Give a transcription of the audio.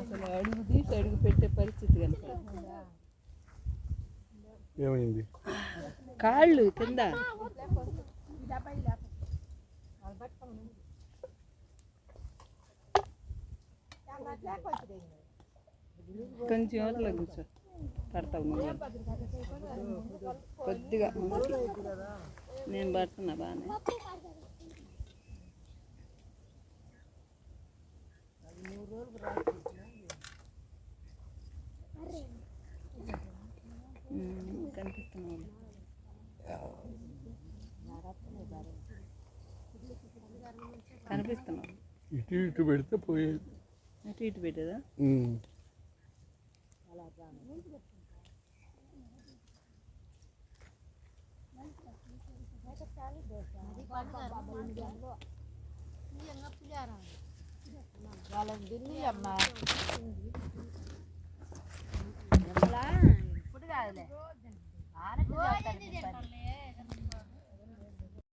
అసలు అడుగు తీసి అడుగు పెట్టే పరిస్థితి కనుక ఏమైంది? కాళ్ళు కింద. కొంచెం ఓట్లో కూర్చో. పడతావు కొద్దిగా. నేను పడుతున్నా బాగానే. కనిపిస్తున్నాయి. కనిపిస్తున్నావు ఇటు ఇటు పెడితే పోయేది ఇటు ఇటు పెట్టేదా? వాళ్ళని దిన్ని అమ్మా ఇప్పుడు కాదులే. ఆనకు